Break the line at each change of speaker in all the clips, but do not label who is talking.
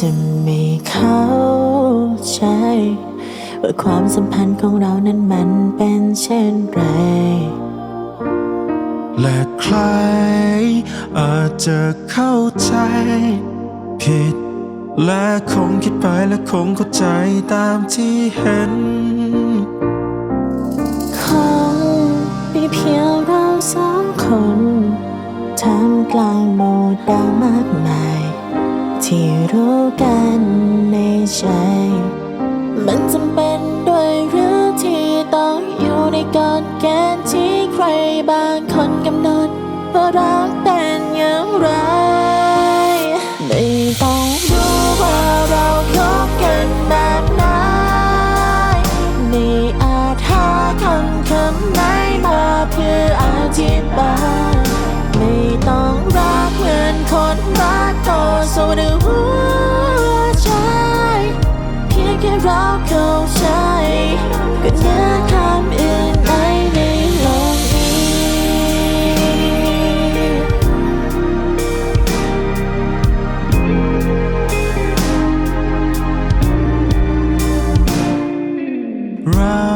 จะไม่เข้าใจ ว่าความสัมพันธ์ของเรานั้นมันเป็นเช่นไร
และใครอาจจะเข้าใจ ผิด และคงคิดไปและคงเข้าใจตามที่เห็น
คงมีเพียงเราสองคนทำกลางโมดามากมาย ที่รู้กันในใจ มันจำเป็นด้วยหรือที่ต้องอยู่ในกฎเกณฑ์ที่ใครบางคนกำหนดว่ารักเป็นอย่างไร สู้ด้วยหัวใจเพียงแค่เราเข้าใจก็เหนือคำอื่นใดในโลกนี้
เรา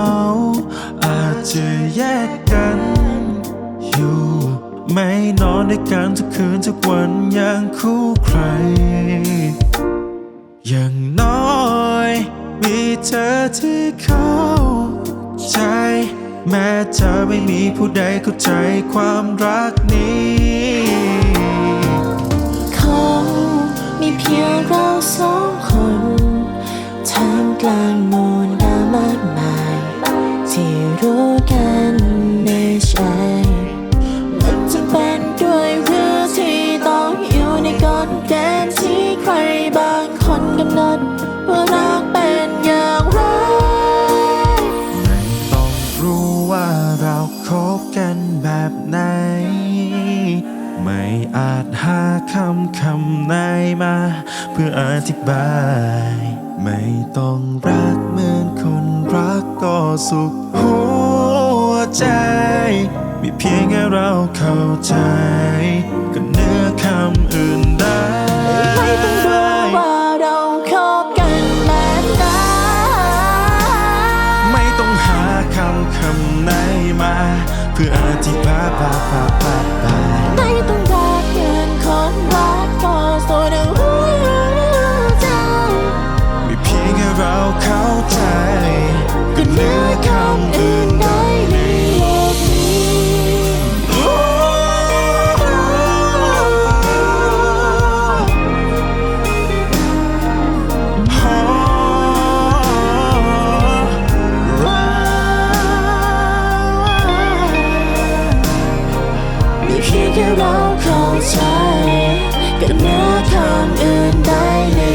อาจจะแย่ ไม่นอนด้วยกันทุกคืนทุกวันอย่างคู่ใคร อย่างน้อยมีเธอที่เข้าใจ แม้จะไม่มีผู้ใดเข้าใจความรักนี้
คงมีเพียงเราสองคนท่ามกลางมู่ด ไห
น ไม่อาจหาคำคำไหนมา เพื่ออธิบาย ไม่ต้องรักเหมือนคนรักก็สุขหัวใจ มีเพียงแค่เราเข้าใจ ก็เหนื้อคำอื่น
เพื่ออธิบายบายบายบาป
ไม่ต้องรักเกินของ เราเข้าใจกับเมื่อคำอื่นใดใน